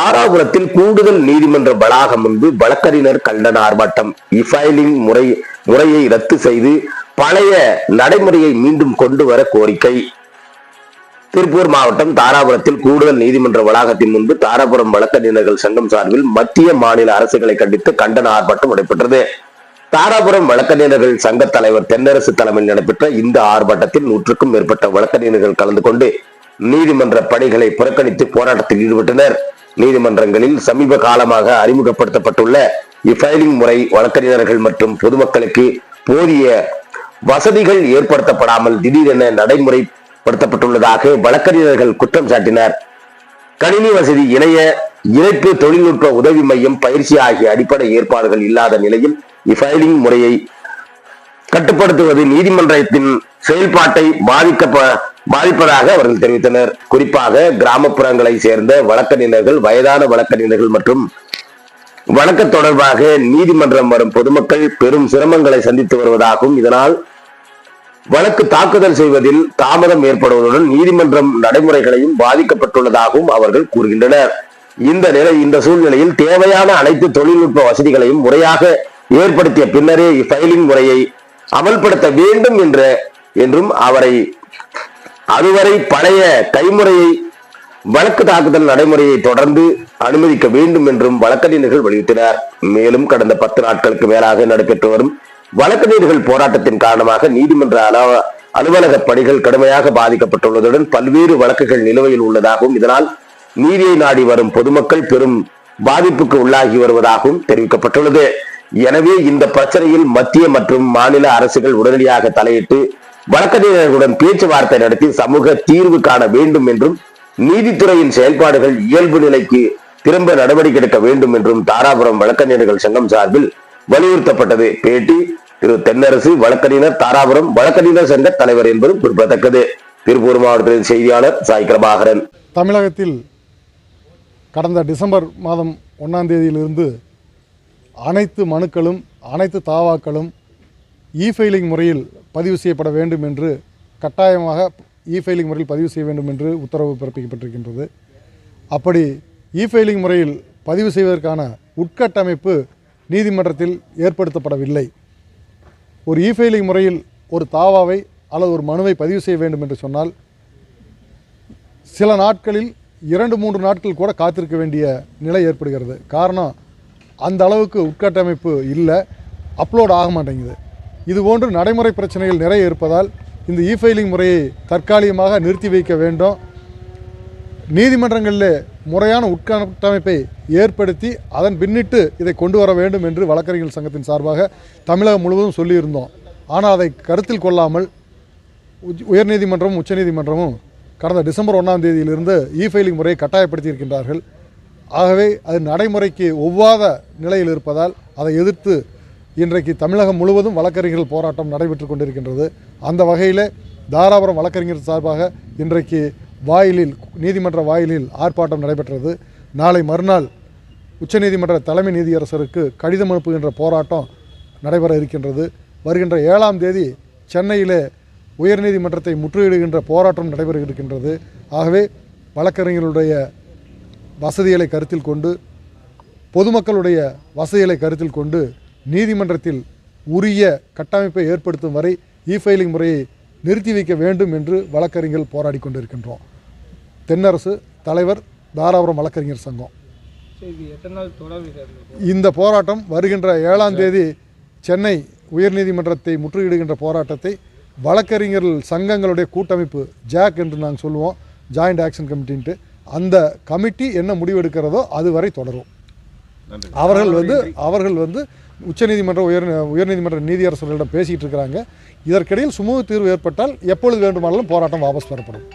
தாராபுரத்தில் கூடுதல் நீதிமன்ற வளாகம் முன்பு வழக்கறிஞர் கண்டன ஆர்ப்பாட்டம் இஃபைலிங் முறை முறையை ரத்து செய்து பழைய நடைமுறையை மீண்டும் கொண்டு வர கோரிக்கை. திருப்பூர் மாவட்டம் தாராபுரத்தில் கூடுதல் நீதிமன்ற வளாகத்தின் முன்பு தாராபுரம் வழக்கறிஞர்கள் சங்கம் சார்பில் மத்திய மாநில அரசுகளை கண்டித்து கண்டன ஆர்ப்பாட்டம் நடைபெற்றது. தாராபுரம் வழக்கறிஞர்கள் சங்க தலைவர் தென்னரசு தலைமையில் நடைபெற்ற இந்த ஆர்ப்பாட்டத்தில் நூற்றுக்கும் மேற்பட்ட வழக்கறிஞர்கள் கலந்து கொண்டு நீதிமன்ற பணிகளை புறக்கணித்து போராட்டத்தில் ஈடுபட்டனர். நீதிமன்றங்களில் சமீப காலமாக அறிமுகப்படுத்தப்பட்டுள்ள இஃபைலிங் முறை வழக்கறிஞர்கள் மற்றும் பொதுமக்களுக்கு போதிய வசதிகள் ஏற்படுத்தப்படாமல் திடீரென நடைமுறைப்படுத்தப்பட்டுள்ளதாக வழக்கறிஞர்கள் குற்றம் சாட்டினர். கணினி வசதி இணைய இணைப்பு தொழில்நுட்ப உதவி மையம் பயிற்சி ஆகிய அடிப்படை ஏற்பாடுகள் இல்லாத நிலையில் இஃபைலிங் முறையை கட்டுப்படுத்துவது நீதிமன்றத்தின் செயல்பாட்டை பாதிக்க பாதிப்பதாக அவர்கள் தெரிவித்தனர். குறிப்பாக கிராமப்புறங்களை சேர்ந்த வழக்கறிஞர்கள் வயதான வழக்கறிஞர்கள் மற்றும் வழக்கு தொடர்பாக நீதிமன்றம் வரும் பொதுமக்கள் பெரும் சிரமங்களை சந்தித்து வருவதாகவும் இதனால் வழக்கு தாக்குதல் செய்வதில் தாமதம் ஏற்படுவதுடன் நீதிமன்றம் நடைமுறைகளையும் பாதிக்கப்பட்டுள்ளதாகவும் அவர்கள் கூறுகின்றனர். இந்த நிலை இந்த சூழ்நிலையில் தேவையான அனைத்து தொழில்நுட்ப வசதிகளையும் முறையாக ஏற்படுத்திய பின்னரே ஃபைலிங் முறையை அமல்படுத்த வேண்டும் என்ற என்றும் அவரை அதுவரை பழைய கைமுறையை வழக்கு தாக்குதல் நடைமுறையை தொடர்ந்து அனுமதிக்க வேண்டும் என்றும் வழக்கறிஞர்கள் வலியுறுத்தினர். மேலும் கடந்த பத்து நாட்களுக்கு மேலாக நடைபெற்று வரும் வழக்கறிஞர்கள் போராட்டத்தின் காரணமாக நீதிமன்ற அலுவ- அலுவலக பணிகள் கடுமையாக பாதிக்கப்பட்டுள்ளதுடன் பல்வேறு வழக்குகள் நிலுவையில் உள்ளதாகவும் இதனால் நீதியை நாடி வரும் பொதுமக்கள் பெரும் பாதிப்புக்கு உள்ளாகி வருவதாகவும் தெரிவிக்கப்பட்டுள்ளது. எனவே இந்த பிரச்சனையில் மத்திய மற்றும் மாநில அரசுகள் உடனடியாக தலையிட்டு வழக்கறிஞர்களுடன் பேச்சுவார்த்தை நடத்தி சமூக தீர்வு காண வேண்டும் என்றும் நீதித்துறையின் செயல்பாடுகள் இயல்பு நிலைக்கு திரும்ப நடவடிக்கை எடுக்க வேண்டும் என்றும் தாராபுரம் வழக்கறிஞர்கள் சங்கம் சார்பில் வலியுறுத்தப்பட்டது. பேட்டி திரு தென்னரசு வழக்கறிஞர் தாராபுரம் வழக்கறிஞர் சங்க தலைவர் என்பதும் குறிப்பிடத்தக்கது. திருப்பூர் மாவட்டத்தின் செய்தியாளர் சாய் பிரபாகரன். தமிழகத்தில் கடந்த டிசம்பர் மாதம் ஒன்றாம் தேதியிலிருந்து அனைத்து மனுக்களும் அனைத்து தாவாக்களும் இ ஃபைலிங் முறையில் பதிவு செய்யப்பட வேண்டும் என்று கட்டாயமாக இ ஃபைலிங் முறையில் பதிவு செய்ய வேண்டும் என்று உத்தரவு பிறப்பிக்கப்பட்டிருக்கின்றது. அப்படி இ ஃபைலிங் முறையில் பதிவு செய்வதற்கான உட்கட்டமைப்பு நீதிமன்றத்தில் ஏற்படுத்தப்படவில்லை. ஒரு இ ஃபைலிங் முறையில் ஒரு தாவாவை அல்லது ஒரு மனுவை பதிவு செய்ய வேண்டும் என்று சொன்னால் சில நாட்களில் இரண்டு மூன்று நாட்கள் கூட காத்திருக்க வேண்டிய நிலை ஏற்படுகிறது. காரணம் அந்த அளவுக்கு உட்கட்டமைப்பு இல்லை அப்லோட் ஆக மாட்டேங்குது. இது போன்று நடைமுறை பிரச்சனைகள் நிறைய இருப்பதால் இந்த இ ஃபைலிங் முறையை தற்காலிகமாக நிறுத்தி வைக்க வேண்டும். நீதிமன்றங்களில் முறையான உட்கட்டமைப்பை ஏற்படுத்தி அதன் பின்னிட்டு இதை கொண்டு வர வேண்டும் என்று வழக்கறிஞர்கள் சங்கத்தின் சார்பாக தமிழகம் முழுவதும் சொல்லியிருந்தோம். ஆனால் அதை கருத்தில் கொள்ளாமல் உயர்நீதிமன்றமும் உச்சநீதிமன்றமும் கடந்த டிசம்பர் ஒன்றாம் தேதியிலிருந்து இ ஃபைலிங் முறையை கட்டாயப்படுத்தியிருக்கின்றார்கள். ஆகவே அது நடைமுறைக்கு ஒவ்வாத நிலையில் இருப்பதால் அதை எதிர்த்து இன்றைக்கு தமிழகம் முழுவதும் வழக்கறிஞர்கள் போராட்டம் நடைபெற்று கொண்டிருக்கின்றது. அந்த வகையில் தாராபுரம் வழக்கறிஞர் சார்பாக இன்றைக்கு வாயிலில் நீதிமன்ற வாயிலில் ஆர்ப்பாட்டம் நடைபெற்றது. நாளை மறுநாள் உச்சநீதிமன்ற தலைமை நீதியரசருக்கு கடிதம் அனுப்புகின்ற போராட்டம் நடைபெற இருக்கின்றது. வருகின்ற ஏழாம் தேதி சென்னையிலே உயர்நீதிமன்றத்தை முற்றுகையிடுகின்ற போராட்டம் நடைபெற இருக்கின்றது ஆகவே வழக்கறிஞர்களுடைய வசதிகளை கருத்தில் கொண்டு பொதுமக்களுடைய வசதிகளை கருத்தில் கொண்டு நீதிமன்றத்தில் உரிய கட்டமைப்பை ஏற்படுத்தும் வரை இ ஃபைலிங் முறையை நிறுத்தி வைக்க வேண்டும் என்று வழக்கறிஞர்கள் போராடி கொண்டிருக்கின்றோம். தென்னரசு தலைவர் தாராபுரம் வழக்கறிஞர் சங்கம். இந்த போராட்டம் வருகின்ற ஏழாம் தேதி சென்னை உயர்நீதிமன்றத்தை முற்றுகையிடுகின்ற போராட்டத்தை வழக்கறிஞர்கள் சங்கங்களுடைய கூட்டமைப்பு ஜாக் என்று நாங்கள் சொல்லுவோம் ஜாயிண்ட் ஆக்ஷன் கமிட்டின்ட்டு அந்த கமிட்டி என்ன முடிவெடுக்கிறதோ அது வரை தொடரும். அவர்கள் வந்து அவர்கள் வந்து உச்சநீதிமன்ற உயர் உயர்நீதிமன்ற நீதியரசர்களிடம் பேசிகிட்டு இருக்கிறாங்க. இதற்கிடையில் சுமூக தீர்வு ஏற்பட்டால் எப்பொழுது வேண்டுமானாலும் போராட்டம் வாபஸ் பெறப்படும்.